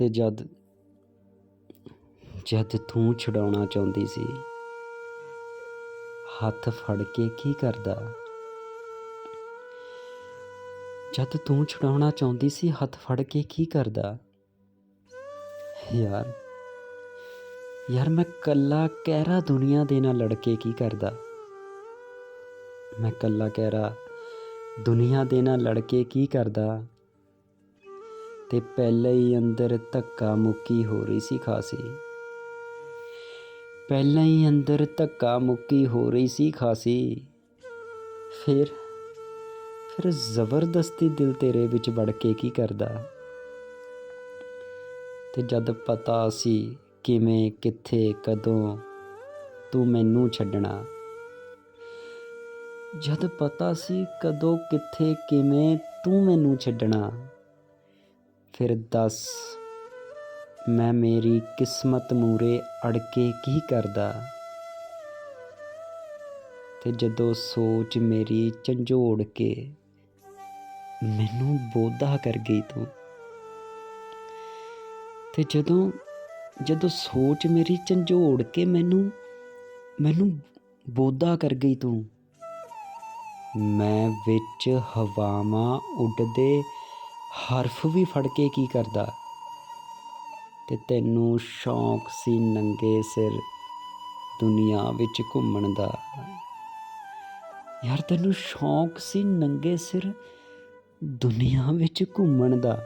ਤੇ ਜਦ ਜਦ ਤੂੰ ਛੁਡਾਉਣਾ ਚਾਹੁੰਦੀ ਸੀ, ਹੱਥ ਫੜ ਕੇ ਕੀ ਕਰਦਾ? ਜਦ ਤੂੰ ਛੁਡਾਉਣਾ ਚਾਹੁੰਦੀ ਸੀ, ਹੱਥ ਫੜ ਕੇ ਕੀ ਕਰਦਾ? ਯਾਰ ਯਾਰ ਮੈਂ ਕੱਲਾ ਕਹਿਰਾ ਦੁਨੀਆ ਦੇ ਨਾਲ ਲੜ ਕੇ ਕੀ ਕਰਦਾ? ਮੈਂ ਕੱਲਾ ਕਹਿਰਾ ਦੁਨੀਆ ਦੇ ਨਾਲ ਲੜ ਕੇ ਕੀ ਕਰਦਾ? ਤੇ ਪਹਿਲਾਂ ਹੀ ਅੰਦਰ ਧੱਕਾ ਮੁੱਕੀ ਹੋ ਰਹੀ ਸੀ ਖਾਸੀ। ਪਹਿਲਾਂ ਹੀ ਅੰਦਰ ਧੱਕਾ ਮੁੱਕੀ ਹੋ ਰਹੀ ਸੀ ਖਾਸੀ। ਫਿਰ ਫਿਰ ਜ਼ਬਰਦਸਤੀ ਦਿਲ ਤੇਰੇ ਵਿੱਚ ਵੜ ਕੇ ਕੀ ਕਰਦਾ? ਤੇ ਜਦ ਪਤਾ ਸੀ ਕਿਵੇਂ, ਕਿੱਥੇ, ਕਦੋਂ ਤੂੰ ਮੈਨੂੰ ਛੱਡਣਾ। ਜਦ ਪਤਾ ਸੀ ਕਦੋਂ, ਕਿੱਥੇ, ਕਿਵੇਂ ਤੂੰ ਮੈਨੂੰ ਛੱਡਣਾ। ਫਿਰ ਦੱਸ, ਮੈਂ ਮੇਰੀ ਕਿਸਮਤ ਮੂਰੇ ਅੜ ਕੇ ਕੀ ਕਰਦਾ? ਤੇ ਜਦੋਂ ਸੋਚ ਮੇਰੀ ਝੰਜੋੜ ਕੇ ਮੈਨੂੰ ਬੋਧਾ ਕਰ ਗਈ ਤੂੰ, ਤੇ ਜਦੋਂ ਜਦੋਂ ਸੋਚ ਮੇਰੀ ਝੰਜੋੜ ਕੇ ਮੈਨੂੰ ਮੈਨੂੰ ਬੋਧਾ ਕਰ ਗਈ ਤੂੰ, ਮੈਂ ਵਿੱਚ ਹਵਾਵਾਂ ਉੱਡਦੇ ਹਰਫ ਵੀ ਫੜ ਕੇ ਕੀ ਕਰਦਾ? ਤੇ ਤੈਨੂੰ ਸ਼ੌਂਕ ਸੀ ਨੰਗੇ ਸਿਰ ਦੁਨੀਆ ਵਿੱਚ ਘੁੰਮਣ ਦਾ। ਯਾਰ ਤੈਨੂੰ ਸ਼ੌਂਕ ਸੀ ਨੰਗੇ ਸਿਰ ਦੁਨੀਆ ਵਿੱਚ ਘੁੰਮਣ ਦਾ।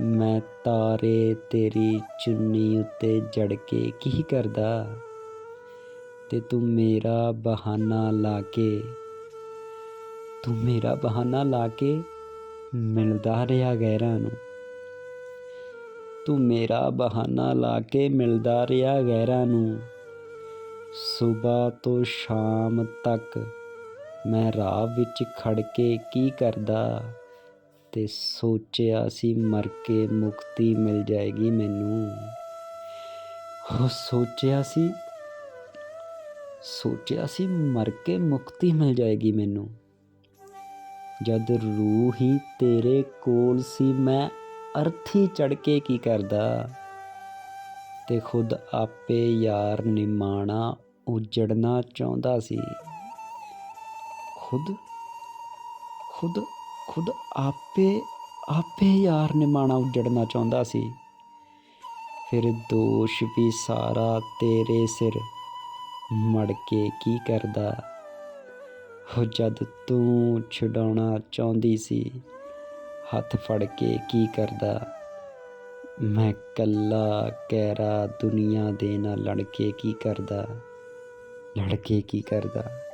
ਮੈਂ ਤਾਰੇ ਤੇਰੀ ਚੁੰਨੀ ਉੱਤੇ ਜੜ ਕੇ ਕੀ ਕਰਦਾ? ਤੇ ਤੂੰ ਮੇਰਾ ਬਹਾਨਾ ਲਾ ਕੇ, ਤੂੰ ਮੇਰਾ ਬਹਾਨਾ ਲਾ ਕੇ ਮਿਲਦਾ ਰਿਹਾ ਗਹਿਰਾਂ ਨੂੰ। ਤੂੰ ਮੇਰਾ ਬਹਾਨਾ ਲਾ ਕੇ ਮਿਲਦਾ ਰਿਹਾ ਗਹਿਰਾਂ ਨੂੰ। ਸਵੇਰ ਤੋਂ ਸ਼ਾਮ ਤੱਕ ਮੈਂ ਰਾਹ ਵਿੱਚ ਖੜ ਕੇ ਕੀ ਕਰਦਾ ਤੇ ਸੋਚਿਆ ਸੀ ਮਰ ਕੇ ਮੁਕਤੀ ਮਿਲ ਜਾਏਗੀ ਮੈਨੂੰ। ਹੋ ਸੋਚਿਆ ਸੀ ਸੋਚਿਆ ਸੀ ਮਰ ਕੇ ਮੁਕਤੀ ਮਿਲ ਜਾਏਗੀ ਮੈਨੂੰ। ਜਦ ਰੂਹ ਹੀ ਤੇਰੇ ਕੋਲ ਸੀ, ਮੈਂ ਅਰਥੀ ਚੜ ਕੇ ਕੀ ਕਰਦਾ? ਤੇ ਖੁਦ ਆਪੇ ਯਾਰ ਨਿਮਾਣਾ ਉਜੜਨਾ ਚਾਹੁੰਦਾ ਸੀ। ਖੁਦ ਖੁਦ ਖੁਦ ਆਪੇ ਆਪੇ ਯਾਰ ਨਿਮਾਣਾ ਉਜੜਨਾ ਚਾਹੁੰਦਾ ਸੀ। ਫਿਰ ਦੋਸ਼ ਵੀ ਸਾਰਾ ਤੇਰੇ ਸਿਰ ਮੜ ਕੇ ਕੀ ਕਰਦਾ? ਉਹ ਜਦ ਤੂੰ ਛਡਾਉਣਾ ਚਾਹੁੰਦੀ ਸੀ, ਹੱਥ ਫੜ ਕੇ ਕੀ ਕਰਦਾ? ਮੈਂ ਕੱਲਾ ਕਹਿਰਾ ਦੁਨੀਆ ਦੇ ਨਾਲ ਲੜ ਕੇ ਕੀ ਕਰਦਾ? ਲੜ ਕੇ ਕੀ ਕਰਦਾ?